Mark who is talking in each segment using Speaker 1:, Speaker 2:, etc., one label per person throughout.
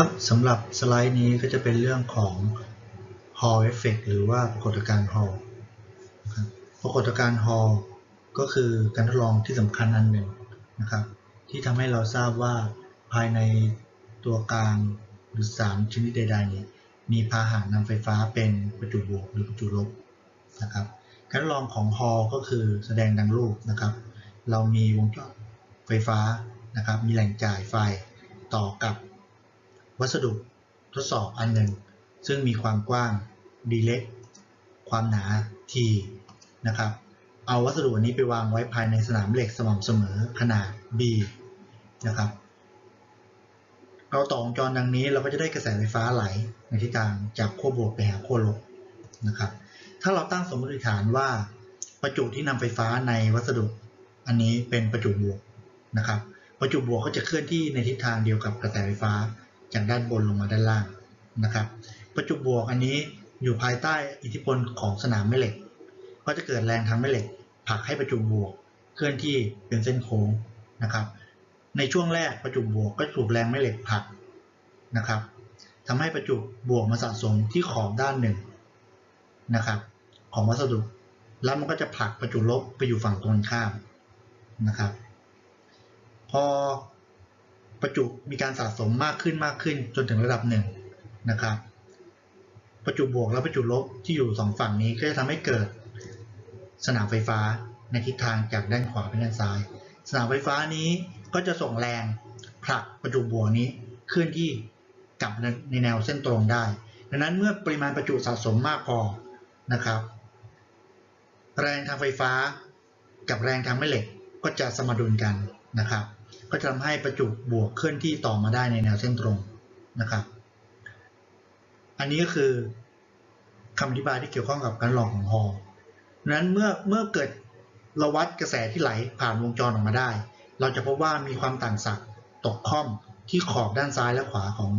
Speaker 1: ครับสำหรับสไลด์นี้ก็จะเป็นเรื่องของ Hall Effect หรือว่าปรากฏการณ์ Hall ปรากฏการณ์ Hall ก็คือการทดลองที่สำคัญอันหนึ่งนะครับ ที่ทำให้เราทราบว่าภายในตัวกลางหรือสารชนิดใดๆเนี่ยมีพาหะนำไฟฟ้าเป็นประจุบวกหรือประจุลบนะครับการทดลองของ Hall ก็คือแสดงดังรูปนะครับ เรามีวงจรไฟฟ้านะครับ มีแหล่งจ่ายไฟต่อกับ วัสดุทดสอบอันหนึ่ง ซึ่งมีความกว้าง d เล็กความหนา t นะครับ เอาวัสดุนี้ไปวางไว้ภายในสนามเหล็กสม่ำเสมอขนาด b นะครับ เราต่อวงจรดังนี้เราก็จะได้กระแสไฟฟ้าไหลในทิศทางจากขั้วบวกไปหาขั้วลบนะครับ ถ้าเราตั้งสมมติฐานว่าประจุที่นำไฟฟ้าในวัสดุ อันนี้เป็นประจุบวกนะครับ ประจุบวกก็จะเคลื่อนที่ในทิศทางเดียวกับกระแสไฟฟ้า จากด้านบนลงมาด้านล่างนะครับประจุบวกอันนี้อยู่ภายใต้อิทธิพลของสนามแม่เหล็ก ก็จะเกิดแรงทางแม่เหล็กผลักให้ประจุบวกเคลื่อนที่เป็นเส้นโค้งนะครับ ในช่วงแรกประจุบวกก็ถูกแรงแม่เหล็กผลักนะครับทำให้ประจุบวกมาสะสมที่ขอบด้านหนึ่งนะครับ ของวัสดุ แล้วมันก็จะผลักประจุลบไปอยู่ฝั่งตรงข้ามนะครับ พอ ประจุมีการสะสมมากขึ้นมากขึ้นจนถึงระดับหนึ่งนะครับ ประจุบวกและประจุลบที่อยู่สองฝั่งนี้ก็จะทำให้เกิดสนามไฟฟ้าในทิศทางจากด้านขวาไปด้านซ้าย สนามไฟฟ้านี้ก็จะส่งแรงผลักประจุบวกนี้เคลื่อนที่กลับในแนวเส้นตรงได้ ดังนั้นเมื่อปริมาณประจุสะสมมากพอนะครับ แรงทางไฟฟ้ากับแรงทางแม่เหล็กก็จะสมดุลกันนะครับ ก็จะทำให้ประจุบวกเคลื่อนที่ต่อมาได้ในแนวเส้นตรงนะครับ อันนี้ก็คือคำอธิบายที่เกี่ยวข้องกับการหลอกของฮอลล์นั้นเมื่อเมื่อเกิดเราวัดกระแสที่ไหลผ่านวงจรออกมาได้ เราจะพบว่ามีความต่างศักย์ตกค่อมที่ขอบด้านซ้ายและขวาของ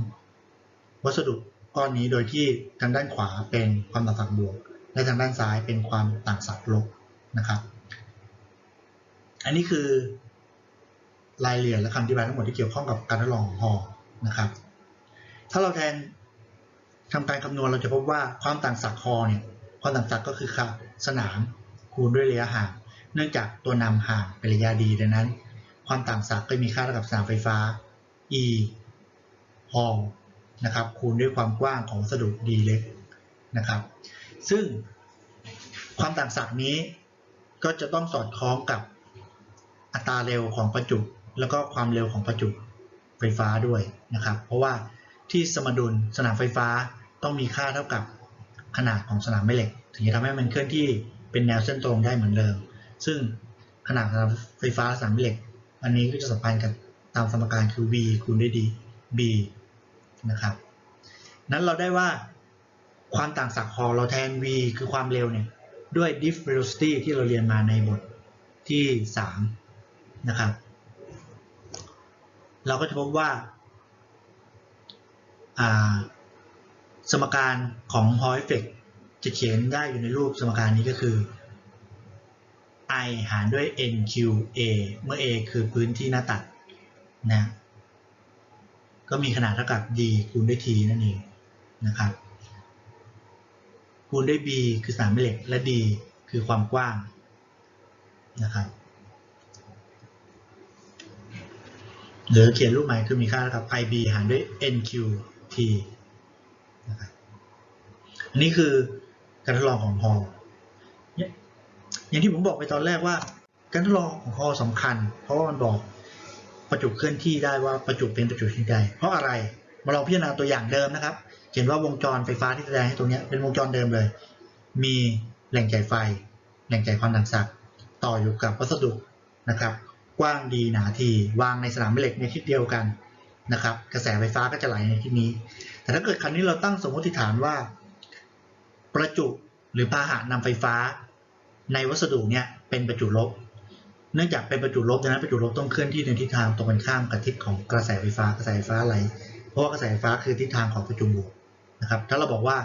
Speaker 1: วัสดุก้อนนี้โดยที่ทางด้านขวาเป็นความต่างศักย์บวก และทางด้านซ้ายเป็นความต่างศักย์ลบนะครับ อันนี้คือ รายละเอียดและคำอธิบายทั้งหมดที่เกี่ยวข้องกับการทดลองของฮอลล์นะครับ ถ้าเราแทนทำการคำนวณเราจะพบว่าความต่างศักย์ฮอลล์เนี่ยความต่างศักย์ก็คือค่าสนามคูณด้วยระยะห่าง เนื่องจากตัวนำห่างเป็นระยะดีดังนั้น ความต่างศักย์ก็มีค่าเท่ากับสนามไฟฟ้า e ฮอลล์นะครับคูณด้วยความกว้างของวัสดุ d เล็กนะครับ ซึ่งความต่างศักย์นี้ก็จะต้องสอดคล้องกับอัตราเร็วของประจุ แล้วก็ความเร็วของประจุไฟฟ้าด้วยนะครับ เพราะว่าที่สมดุลสนามไฟฟ้าต้องมีค่าเท่ากับขนาดของสนามแม่เหล็ก ถึงจะทำให้มันเคลื่อนที่เป็นแนวเส้นตรงได้เหมือนเดิม ซึ่งขนาดสนามไฟฟ้าสนามแม่เหล็ก อันนี้ก็จะสัมพันธ์กับตามสมการคือ v คูณด้วย d b นะครับ นั้นเราได้ว่าความต่างศักย์ฮอลเราแทน v คือความเร็วเนี่ยด้วย diff velocity ที่เราเรียนมาในบทที่ 3 นะครับ เราก็จะพบว่า สมการของ Hall effect จะเขียนได้อยู่ในรูปสมการนี้ก็คือ i หารด้วย nqa เมื่อ a คือพื้นที่หน้าตัดนะก็มีขนาดเท่ากับ d คูณด้วย t นั่นเองนะครับ คูณด้วย b คือสนามแม่เหล็กและ d คือความกว้างนะครับ หรือเขียนรูปใหม่คือมีค่าเท่ากับ ib หารด้วย nqt นะครับอันนี้คือการทดลองของฮอลอย่างที่ผมบอกไปตอนแรกว่า การทดลองของฮอลสำคัญ เพราะว่ามันบอกประจุเคลื่อนที่ได้ว่าประจุเป็นประจุชนิดใด เพราะอะไร มาลองพิจารณาตัวอย่างเดิมนะครับ เห็นว่าวงจรไฟฟ้าที่แสดงให้ตรงนี้เป็นวงจรเดิมเลย มีแหล่งจ่ายไฟ แหล่งจ่ายความดันศักย์ต่ออยู่กับวัสดุนะครับ กว้างดีหนาทีวางในสนามแม่เหล็กในทิศเดียวกันนะครับ กระแสไฟฟ้าก็จะไหลในทิศนี้ แต่ถ้าเกิดครั้นี้เราตั้งสมมติฐานว่า ประจุหรือพาหะนำไฟฟ้า ในวัสดุเนี่ยเป็นประจุลบ เนื่องจากเป็นประจุลบดังนั้นประจุลบต้องเคลื่อนที่ในทิศทางตรงกันข้ามกับทิศของกระแสไฟฟ้ากระแสไฟฟ้าไหลเพราะว่ากระแสไฟฟ้าคือทิศทางของประจุบวกนะครับ ถ้าเราบอกว่า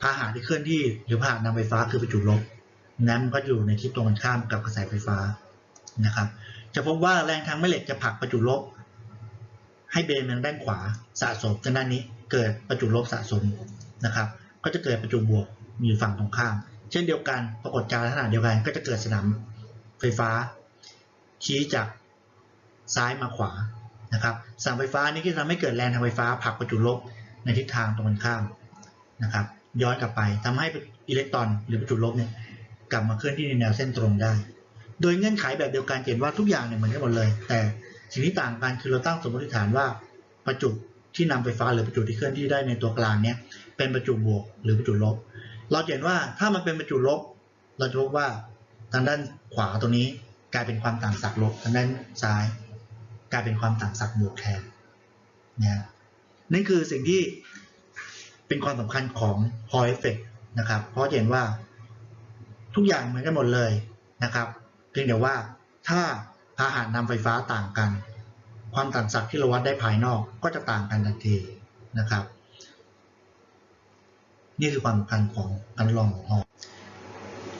Speaker 1: พาหะที่เคลื่อนที่หรือพาหะนำไฟฟ้าคือประจุลบนั้นก็อยู่ในทิศตรงกันข้ามกับกระแสไฟฟ้านะครับ จะพบว่าแรงทางแม่เหล็กจะผลักประจุลบ ให้เบนทางด้านขวาสะสมทางด้านนี้เกิดประจุลบสะสมนะครับ ก็จะเกิดประจุบวกมีอยู่ฝั่งตรงข้าม เช่นเดียวกันปรากฏการณ์ลักษณะเดียวกันก็จะเกิดสนามไฟฟ้า ชี้จากซ้ายมาขวานะครับสนามไฟฟ้านี้ก็จะทำให้เกิดแรงทางไฟฟ้าผลักประจุลบในทิศทางตรงกันข้ามนะครับ ย้อนกลับไปทำให้อิเล็กตรอนหรือประจุลบเนี่ยกลับมาเคลื่อนที่ในแนวเส้นตรงได้ โดยเงื่อนไขแบบเดียวกันเห็นว่าทุกอย่างเนี่ยเหมือนกันหมดเลย แต่สิ่งที่ต่างกันคือเราตั้งสมมติฐานว่าประจุที่นำไฟฟ้าหรือประจุที่เคลื่อนที่ได้ในตัวกลางเนี่ยเป็นประจุบวกหรือประจุลบ เราเห็นว่าถ้ามันเป็นประจุลบ เราจะพบว่าทางด้านขวาตรงนี้กลายเป็นความต่างศักย์ลบทางด้านซ้าย กลายเป็นความต่างศักย์บวกแทนนะนั่นคือสิ่งที่เป็นความสำคัญของ Hall effect นะครับ เพราะเห็นว่าทุกอย่างเหมือนกันหมดเลยนะครับ พียงแต่ว่าถ้าพาหะนำไฟฟ้าต่างกัน ความต่างศักย์ที่เราวัดได้ภายนอกก็จะต่างกันทันทีนะครับ นี่คือความสำคัญของการลองของฮอล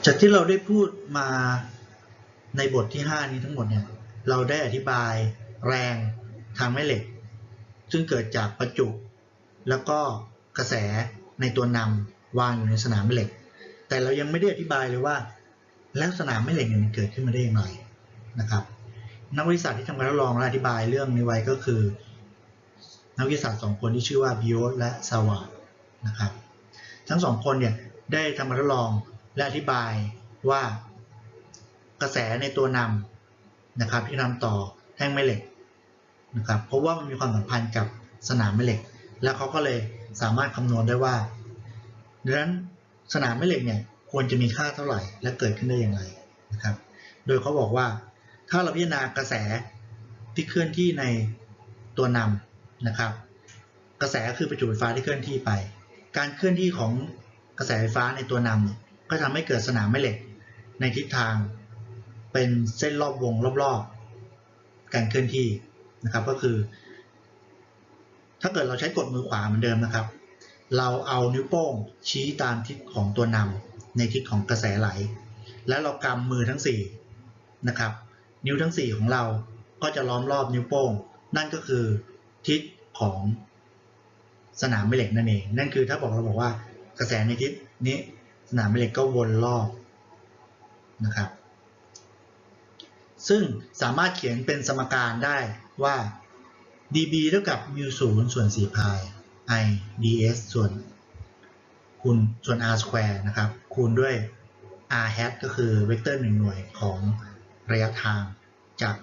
Speaker 1: จากที่เราได้พูดมาในบทที่ 5 นี้ทั้งหมดเนี่ยเราได้อธิบายแรงทางแม่เหล็ก ซึ่งเกิดจากประจุ แล้วก็กระแสในตัวนำวางอยู่ในสนามแม่เหล็ก แต่เรายังไม่ได้อธิบายเลยว่า แล้วสนามแม่เหล็กเนี่ยมันเกิดขึ้นมาได้อย่างไรนะครับ นักวิทยาศาสตร์ที่ทำการทดลองและอธิบายเรื่องนี้ไว้ก็คือ นักวิทยาศาสตร์สองคนที่ชื่อว่าบิโอสและซาวาดนะครับ ทั้งสองคนเนี่ยได้ทำการทดลองและอธิบายว่ากระแสในตัวนำนะครับที่นำต่อแท่งแม่เหล็กนะครับเพราะว่ามันมีความสัมพันธ์กับสนามแม่เหล็ก แล้วเขาก็เลยสามารถคำนวณได้ว่าดังนั้นสนามแม่เหล็กเนี่ย ควรจะมีค่าเท่าไหร่ และเกิดขึ้นได้อย่างไรนะครับ โดยเขาบอกว่า ถ้าเราพิจารณากระแสที่เคลื่อนที่ในตัวนำนะครับ กระแสคือประจุไฟฟ้าที่เคลื่อนที่ไป การเคลื่อนที่ของกระแสไฟฟ้าในตัวนำก็ทำให้เกิดสนามแม่เหล็กในทิศทาง เป็นเส้นรอบวงรอบๆ การเคลื่อนที่นะครับก็คือ ถ้าเกิดเราใช้กดมือขวาเหมือนเดิมนะครับ เราเอานิ้วโป้งชี้ตามทิศของตัวนำ ในทิศของกระแสไหล แล้วเรากำมือทั้ง4นะครับ นิ้วทั้ง 4 ของเราก็จะล้อมรอบนิ้วโป้ง นั่นก็คือทิศของสนามแม่เหล็กนั่นเอง นั่นคือถ้าบอกเราบอกว่ากระแสในทิศนี้สนามแม่เหล็กก็วนรอบนะครับ ซึ่งสามารถเขียนเป็นสมการได้ว่า dB เท่ากับ mu 0ส่วน4 pi i ds ส่วนคูณส่วน r square นะครับ คูณด้วย r hat ก็คือเวกเตอร์หนึ่งหน่วยของระยะทาง จาก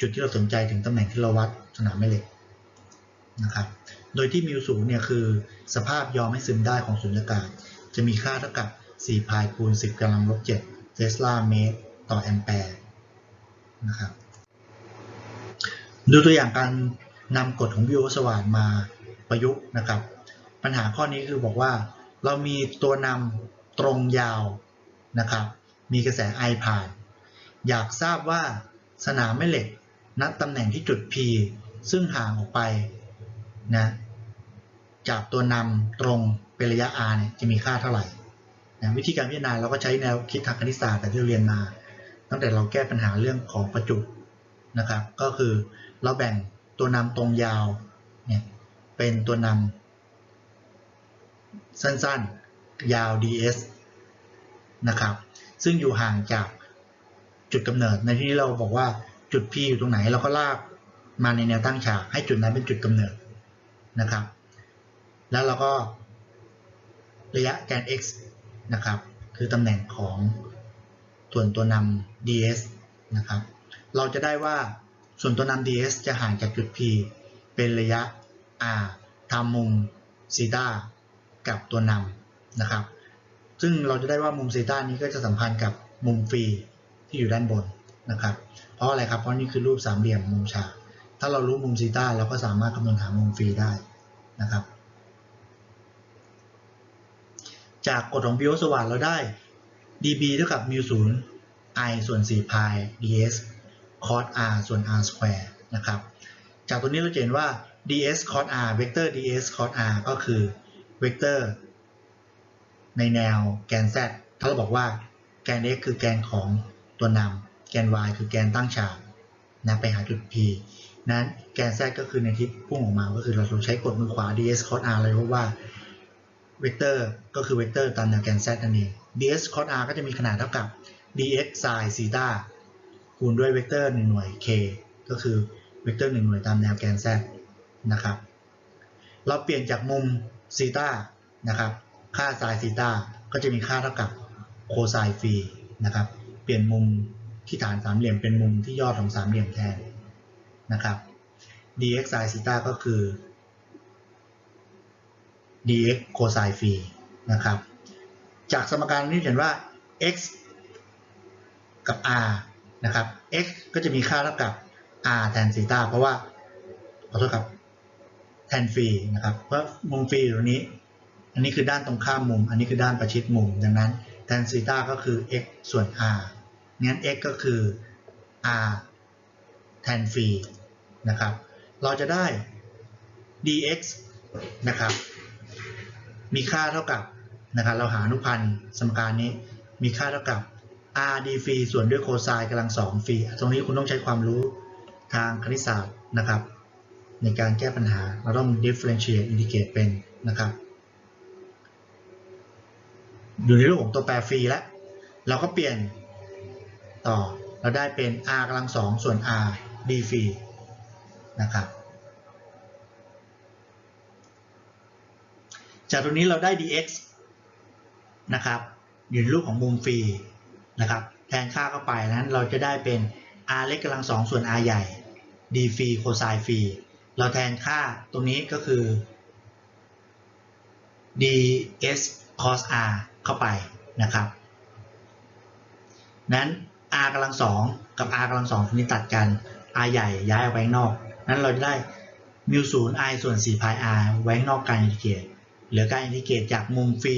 Speaker 1: จุดที่เราสนใจถึงตำแหน่งที่เราวัดสนามแม่เหล็กนะครับ โดยที่มิวสูงเนี่ยคือสภาพยอมให้ซึมได้ของสุญญากาศ จะมีค่าเท่ากับ4พายคูณ 10กำลังลบ7เทสลาเมตรต่อแอมแปร์นะครับ ดูตัวอย่างการนำกฎของวิโอสว่านมาประยุกต์นะครับ ปัญหาข้อนี้คือบอกว่าเรามีตัวนำ ตรงยาวนะครับ มีกระแสไอผ่าน อยากทราบว่าสนามแม่เหล็กณตำแหน่งที่จุด P ซึ่งห่างออกไปนะจากตัวนำตรงเป็นระยะ r เนี่ยจะมีค่าเท่าไหร่นะวิธีการพิจารณาเราก็ใช้แนวคิดทางคณิตศาสตร์แต่ที่เรียนมา ตั้งแต่เราแก้ปัญหาเรื่องของประจุนะครับ ก็คือเราแบ่งตัวนำตรงยาวเนี่ยเป็นตัวนำสั้น ยาว ds นะครับ ซึ่งอยู่ห่างจากจุดกำเนิด ในที่นี้เราบอกว่าจุด P อยู่ตรงไหนเราก็ลากมาในแนวตั้งฉาก ให้จุดนั้นเป็นจุดกำเนิดนะครับ แล้วเราก็ระยะแกน x นะครับ คือตำแหน่งของส่วนตัวนำ ds นะครับ เราจะได้ว่าส่วนตัวนำ ds จะห่างจากจุด P เป็นระยะ r ทำมุมซีตากับตัวนำ นะครับ ซึ่งเราจะได้ว่ามุมซีตานี้ก็จะสัมพันธ์กับมุมฟรีที่อยู่ด้านบนนะครับ เพราะอะไรครับ เพราะนี่คือรูปสามเหลี่ยมมุมฉาก ถ้าเรารู้มุมซีตาเราก็สามารถคำนวณหามุมฟรีได้นะครับ จากกฎของบิโอสวัสดเราได้ dB เท่ากับ mu 0 i ส่วน4 pi ds cos r ส่วน r square นะครับ จากตัวนี้เราเห็นว่า ds cos r เวกเตอร์ ds cos r ก็คือเวกเตอร์ ในแนวแกน z ถ้าเราบอกว่าแกน x คือแกนของตัวนำแกน y คือแกนตั้งฉากนะไปหาจุด p นั้นแกน z ก็คือในทิศพุ่งออกมา ก็คือเราใช้กดมือขวา ds cos r เลยเพราะว่าเวกเตอร์ก็คือเวกเตอร์ตามแนวแกน z นั่นเอง ds cos r ก็จะมีขนาดเท่ากับ dx sin ซีตาคูณด้วยเวกเตอร์1หน่วย k ก็คือเวกเตอร์1หน่วยตามแนวแกน z นะครับ เราเปลี่ยนจากมุมซีตานะครับ ค่า sin ซีตาก็จะมีค่าเท่ากับโคไซน์ฟีนะครับ เปลี่ยนมุมที่ฐานสามเหลี่ยมเป็นมุมที่ยอดของสามเหลี่ยมแทนนะครับ dx sin ซีตาก็คือ dx โคไซน์ฟีนะครับ จากสมการนี้เห็นว่า x กับ r นะครับ x ก็จะมีค่าเท่ากับ r แทนซีตาเพราะว่าขอโทษครับแทนฟีนะครับ เพราะมุมฟีอยู่ตรงนี้ อันนี้คือด้านตรงข้ามมุม อันนี้คือด้านประชิดมุม ดังนั้นแทนซีตาก็คือ x ส่วน r งั้น x ก็คือ r แทนฟีนะครับ เราจะได้ dx นะครับ มีค่าเท่ากับนะครับ เราหาอนุพันธ์สมการนี้ มีค่าเท่ากับ r d ฟรีส่วนด้วยโคไซน์กำลังสองฟรีตรงนี้คุณต้องใช้ความรู้ทางคณิตศาสตร์นะครับ ในการแก้ปัญหา เราต้อง differentiate integrate เป็นนะครับ อยู่ในรูปของตัวแปรฟรีแล้ว เราก็เปลี่ยนต่อเราได้เป็น r กำลังสองส่วน r d ฟรีนะครับจากตรงนี้เราได้ dx นะครับอยู่ในรูปของมุมฟรีนะครับแทนค่าเข้าไปนั้นเราจะได้เป็น r เล็กกำลังสองส่วน r ใหญ่ d ฟรีโคไซน์ฟรีเราแทนค่าตรงนี้ก็คือ ds cos r เข้าไปนะครับนั้น r กำลังสองกับ r กำลังสองตรงนี้ตัดกัน r ใหญ่ย้ายออกไปข้างนอก นั้นเราจะได้มิวศูนย์ i ส่วน4 pi r ไว้งนอกการอินทิเกรตเหลือการอินทิเกรตจากมุมฟรี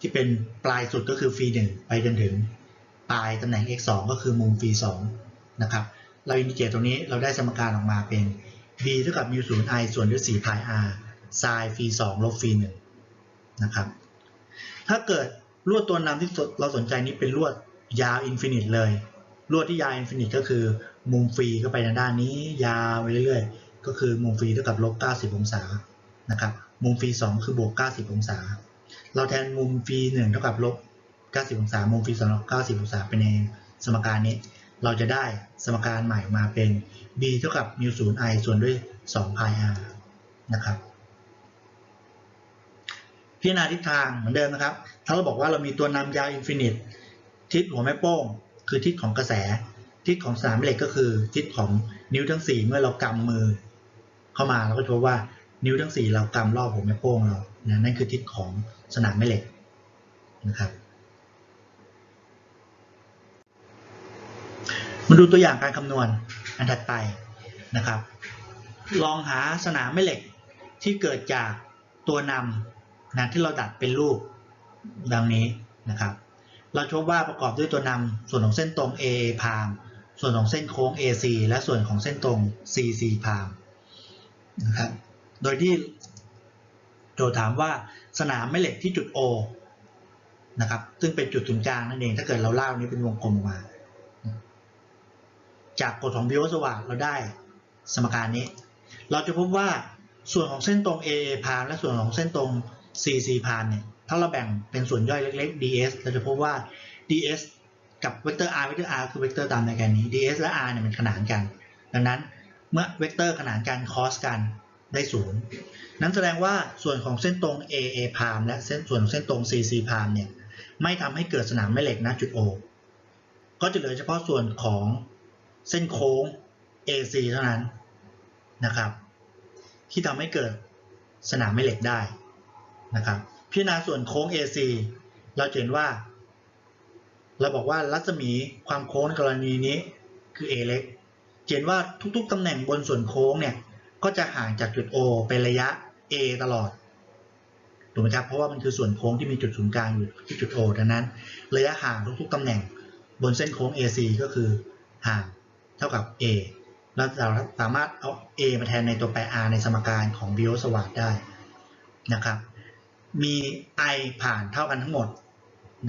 Speaker 1: ที่เป็นปลายสุดก็คือฟรี1ไปจนถึงปลายตำแหน่ง x 2ก็คือมุมฟรี2นะครับ เราอินทิเกรตตรงนี้เราได้สมการออกมาเป็น b เท่ากับมิวศูนย์ i ส่วนด้วย4 pi r sin ฟรี2ลบฟรี1นะครับ ถ้าเกิดลวดตัวนำที่เราสนใจนี้เป็นลวดยาวอินฟินิตเลย ลวดที่ยาวอินฟินิตก็คือมุมฟรีก็ไปทางด้านนี้ ยาวไปเรื่อยๆ ก็คือมุมฟรีเท่ากับลบ90 องศานะครับมุมฟรี2คือบวก 90 องศา เราแทนมุมฟรี1เท่ากับลบ90 องศา มุมฟรี2ลบ90 องศาเป็นในสมการนี้ เราจะได้สมการใหม่มาเป็น b เท่ากับมิวศูนย์ i ส่วนด้วย2 pi r นะครับ พิจารณาทิศทางเหมือนเดิมนะครับ ถ้าเราบอกว่าเรามีตัวนำยาวอินฟินิตทิศหัวแม่โป้ง คือทิศของกระแส ทิศของสนามเหล็กก็คือ ทิศของนิ้วทั้ง 4 เมื่อเรากำมือ เข้ามาเราก็จะพบว่านิ้วทั้ง 4 เรากำรอบหัวแม่โป้งเรานะนั่นคือทิศของสนามแม่เหล็กนะครับมาดูตัวอย่างการคำนวณอันถัดไปนะครับ ลองหาสนามแม่เหล็กที่เกิดจากตัวนำ นะที่เราดัดเป็นรูปดังนี้นะครับ เราพบว่าประกอบด้วยตัวนำส่วนของเส้นตรง A พามส่วนของเส้นโค้ง AC และส่วนของเส้นตรง CC พามนะครับ โดยที่โจทย์ถามว่าสนามแม่เหล็กที่จุด O นะครับ ซึ่งเป็นจุดศูนย์กลางนั่นเอง ถ้าเกิดเราเล่านี้เป็นวงกลมออกมา จากกฎของบิโอสวาดเราได้สมการนี้ เราจะพบว่าส่วนของเส้นตรง AA พามและส่วนของเส้นตรง CC พามเนี่ยถ้าเราแบ่งเป็นส่วนย่อยเล็กๆ ds เราจะพบว่า ds กับเวกเตอร์ r เวกเตอร์ r คือเวกเตอร์ตามในแกนนี้ ds และ r เนี่ยมันขนานกัน ดังนั้นเมื่อเวกเตอร์ขนานกัน cos กันได้ศูนย์นั้นแสดงว่าส่วนของเส้นตรง AA พามและเส้นส่วนของเส้นตรง CC พามเนี่ยไม่ทำให้เกิดสนามแม่เหล็กณจุด O ก็จะเหลือเฉพาะส่วนของเส้นโค้ง AC เท่านั้นนะครับ ที่ทำให้เกิดสนามแม่เหล็กได้ นะครับพิจารณาส่วนโค้ง AC เราเห็นว่า เราบอกว่ารัศมีความโค้งในกรณีนี้คือ A เล็กเห็นว่าทุกๆตำแหน่งบนส่วนโค้งเนี่ยก็จะห่างจากจุด O เป็นระยะ A ตลอดถูกไหมครับเพราะว่ามันคือส่วนโค้งที่มีจุดศูนย์กลางอยู่ที่จุด O ดังนั้น ระยะห่างทุกๆตำแหน่งบนเส้นโค้ง AC ก็คือห่างเท่ากับ A เราสามารถเอา A มาแทนในตัวแปร R ในสมการของบิโอสวาดได้นะครับ มี I ผ่านเท่ากันทั้งหมด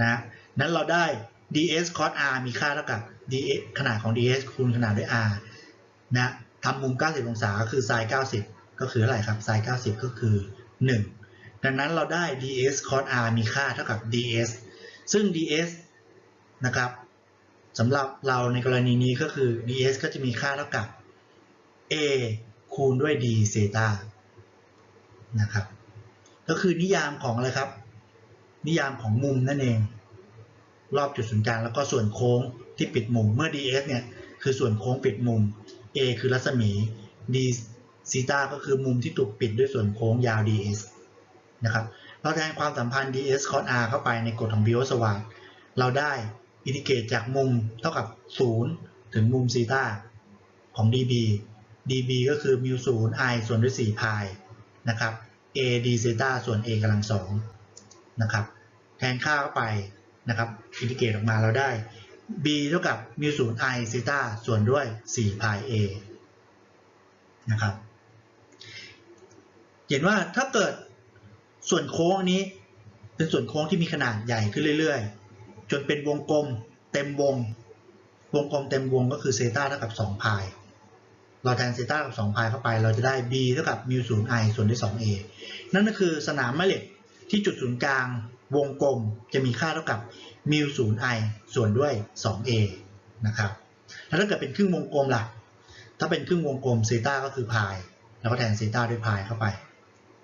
Speaker 1: นะนั้นเราได้ ds cos r มีค่าเท่ากับ ds ขนาดของ ds คูณขนาดด้วย r นะทำมุม 90 องศาก็คือ sin 90 ก็คืออะไรครับ sin 90 ก็คือ 1 ดังนั้นเราได้ ds cos r มีค่าเท่ากับ ds ซึ่ง ds นะครับสำหรับเราในกรณีนี้ก็คือ ds ก็จะมีค่าเท่ากับ a คูณด้วย d เซตานะครับ ก็คือนิยามของอะไรครับ นิยามของมุมนั่นเอง รอบจุดศูนย์กลางแล้วก็ส่วนโค้งที่ปิดมุม เมื่อ ds เนี่ยคือส่วนโค้งปิดมุม a คือรัศมี d ซีตาก็คือมุมที่ถูกปิดด้วยส่วนโค้งยาว ds นะครับ เราแทนความสัมพันธ์ ds cos r เข้าไปในกฎของบิโอสว่าร์เราได้อินทิเกรตจากมุมเท่ากับ 0 ถึงมุมซีตาของ db db ก็คือมิว0 i ส่วนด้วย4พายนะครับ a d เซตาส่วน a กำลังสองนะครับ แทนค่าเข้าไปนะครับอินทิเกรตออกมาเราได้ b เท่ากับมิว0 i เซตาส่วนด้วย4พาย a นะครับ เห็นว่าถ้าเกิดส่วนโค้งนี้ เป็นส่วนโค้งที่มีขนาดใหญ่ขึ้นเรื่อยๆ จนเป็นวงกลมเต็มวง วงกลมเต็มวงก็คือเซตาเท่ากับ2พาย เราแทนเซต้ากับ2พายเข้าไป เราจะได้ b เท่ากับมิว0 i ส่วนด้วย 2a นั่นก็คือสนามแม่เหล็กที่จุดศูนย์กลางวงกลมจะมีค่าเท่ากับมิว0 i ส่วนด้วย 2a นะครับ แล้วถ้าเกิดเป็นครึ่งวงกลมล่ะ ถ้าเป็นครึ่งวงกลมเซต้าก็คือพาย แล้วก็แทนเซต้าด้วยพายเข้าไป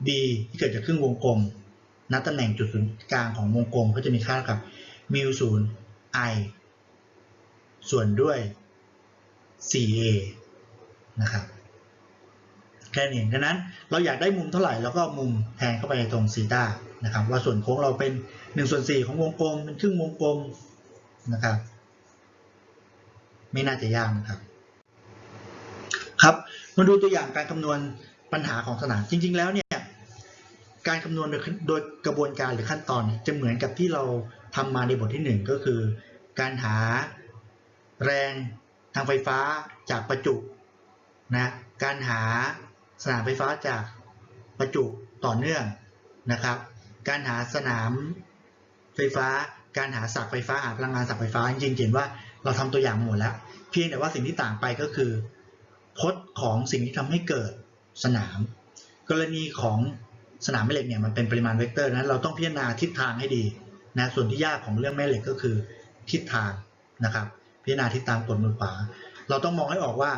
Speaker 1: b ที่เกิดจากครึ่งวงกลมณตำแหน่งจุดศูนย์กลางของวงกลมก็จะมีค่าเท่ากับมิวศูนย์ i ส่วนด้วย 4a นะครับแค่นี้เองดังนั้นเราอยากได้มุมเท่าไหร่แล้วก็มุมแทนเข้าไปในตรงซีตานะครับว่าส่วนโค้งเราเป็น1ส่วน4ของวงกลมเป็นครึ่งวงกลมนะครับ ไม่น่าจะยากนะครับ ครับมาดูตัวอย่างการคำนวณปัญหาของสนามจริง ๆ แล้วเนี่ยการคำนวณโดยกระบวนการหรือขั้นตอนจะเหมือนกับที่เราทำมาในบทที่ 1 ก็คือ การหาแรงทางไฟฟ้าจากประจุ นะการหาสนามไฟฟ้าจากประจุต่อเนื่องนะครับ การหาสนามไฟฟ้า การหาศักไฟฟ้าหาพลังงานศักไฟฟ้าจริงๆเห็นว่าเราทำตัวอย่างหมดแล้ว เพียงแต่ว่าสิ่งที่ต่างไปก็คือพจน์ของสิ่งที่ทำให้เกิดสนาม กรณีของสนามแม่เหล็กเนี่ยมันเป็นปริมาณเวกเตอร์นั้นเราต้องพิจารณาทิศทางให้ดีนะส่วนที่ยากของเรื่องแม่เหล็กก็คือทิศทางนะครับ พิจารณาทิศทางกดมือขวา เราต้องมองให้ออกว่า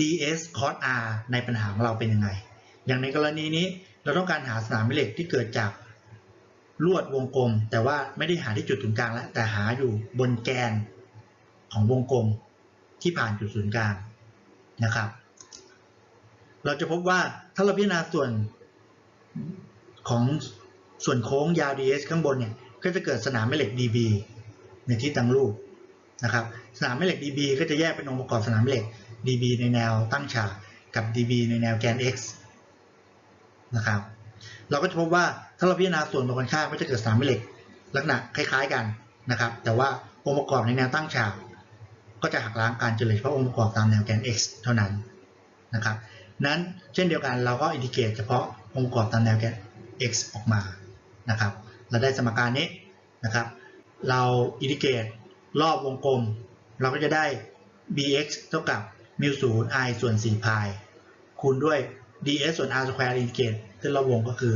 Speaker 1: ds cos r ในปัญหาของเราเป็นยังไง อย่างในกรณีนี้เราต้องการหาสนามแม่เหล็กที่เกิดจากลวดวงกลม แต่ว่าไม่ได้หาที่จุดศูนย์กลางแล้วแต่หาอยู่บนแกนของวงกลมที่ผ่านจุดศูนย์กลางนะครับ เราจะพบว่าถ้าเราพิจารณาส่วนของส่วนโค้งยาว ds ข้างบนเนี่ยก็จะเกิดสนามแม่เหล็ก db ในที่ตั้งรูปนะครับสนามแม่เหล็ก db ก็จะแยกเป็นองค์ประกอบสนามแม่เหล็ก db ในแนวตั้งฉากกับ db ในแนวแกน x นะครับ เราก็จะพบว่าถ้าเราพิจารณาส่วนตรงกันข้ามก็จะเกิดสามแม่เหล็กลักษณะคล้ายๆกันนะครับ แต่ว่าองค์ประกอบในแนวตั้งฉาก ก็จะหักล้างกันจะเหลือเฉพาะองค์ประกอบตามแนวแกน x เท่านั้นนะครับ นั้นเช่นเดียวกันเราก็อินทิเกรตเฉพาะองค์ประกอบตามแนวแกน x ออกมานะครับ เราได้สมการนี้นะครับ เราอินทิเกรตรอบวงกลม เราก็จะได้ bx เท่ากับ มิวศูนย์ i ส่วน4พายคูณด้วย ds ส่วน r สแควร์อินเกตขึ้นรอบวงก็คือ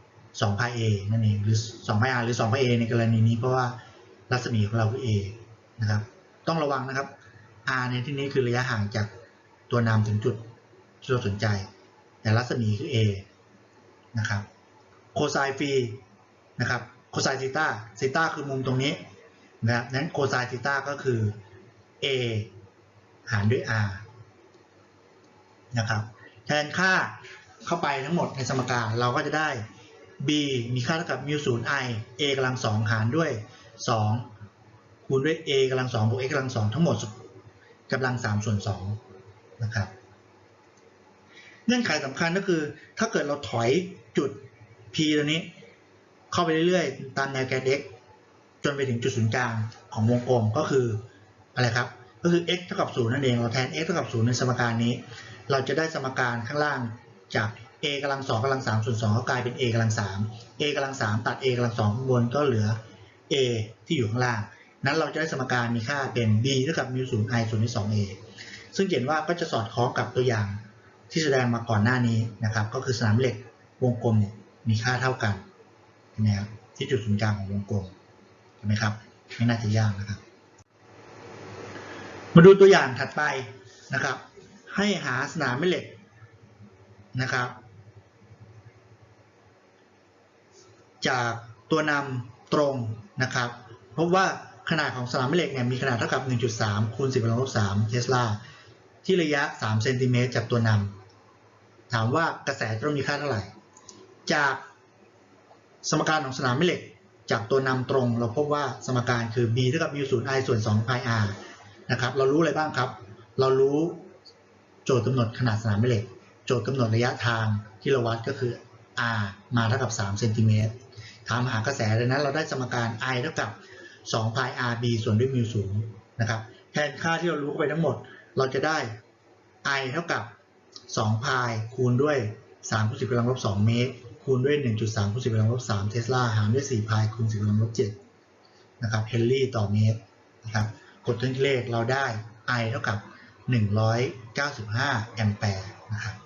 Speaker 1: 2พาย a นั่นเองหรือ2พาย r หรือ2พาย a ในกรณีนี้เพราะว่ารัศมีของเราคือ a นะครับ ต้องระวังนะครับ r ในที่นี้คือระยะห่างจากตัวนำถึงจุดที่เราสนใจ แต่รัศมีคือ a นะครับโคไซน์ฟีนะครับโคไซน์ซีตาซีตาคือมุมตรงนี้นะครับนั้นโคไซน์ซีตาก็คือ a หารด้วย r นะครับ แทนค่าเข้าไปทั้งหมดในสมการเราก็จะได้ b มีค่าเท่ากับมิวศูนย์ i a กำลังสองหารด้วย 2 คูณด้วย a กำลังสองบวก x กำลังสองทั้งหมดกำลัง3ส่วน2นะครับเงื่อนไขสำคัญก็คือ ถ้าเกิดเราถอยจุด p ตัวนี้ เข้าไปเรื่อยๆ ตามแนวแกน x จนไปถึงจุดศูนย์กลางของวงกลมก็คืออะไรครับ ก็คือ x เท่ากับ0นั่นเองเราแทน x เท่ากับ0ในสมการนี้ เราจะได้สมการข้างล่างจาก a กำลัง2กำลัง3ส่วน2ก็กลายเป็น a กำลัง3 a กำลัง3ตัด a กำลัง2ข้างบนก็เหลือ a ที่อยู่ข้างล่าง นั้นเราจะได้สมการมีค่าเป็น b เท่ากับมิวศูนย์ i ส่วนที่ 2a ซึ่งเห็นว่าก็จะสอดคล้องกับตัวอย่างที่แสดงมาก่อนหน้านี้นะครับ ก็คือสนามเหล็กวงกลมมีค่าเท่ากันนะครับที่จุดศูนย์กลางของวงกลมเห็นไหมครับไม่น่าจะยากนะครับ มาดูตัวอย่างถัดไปนะครับ ให้หาสนามแม่เหล็กนะครับ จากตัวนำตรงนะครับพบว่าขนาดของสนามแม่เหล็กเนี่ยมีขนาดเท่ากับ 1.3คูณ10กำลังลบ3เทสลาที่ระยะ 3 เซนติเมตรจากตัวนำถามว่ากระแสจะต้องมีค่าเท่าไหร่ จากสมการของสนามแม่เหล็ก จากตัวนำตรง เราพบว่าสมการคือ b เท่ากับ u 0 i ส่วน2 pi r นะครับ เรารู้อะไรบ้างครับ เรารู้โจทย์กำหนดขนาดสนามแม่เหล็ก โจทย์กำหนดระยะทางที่เราวัดก็คือ r มาเท่ากับ3เซนติเมตรถามหากระแสดังนั้นเราได้สมการ I เท่ากับ2 pi rb ส่วนด้วยมิวสูงนะครับ แทนค่าที่เรารู้ไปทั้งหมด เราจะได้ I เท่ากับ2 pi คูณด้วย3คูณ10กำลังลบ2เมตร คูณด้วย 1.3คูณ10กำลังลบ3เทสลาหารด้วย4 pi คูณ10กำลังลบ7นะครับเฮนรี่ต่อเมตรนะครับ กดตัวเลขเราได้ I เท่ากับ 195 แอมแปร์นะครับ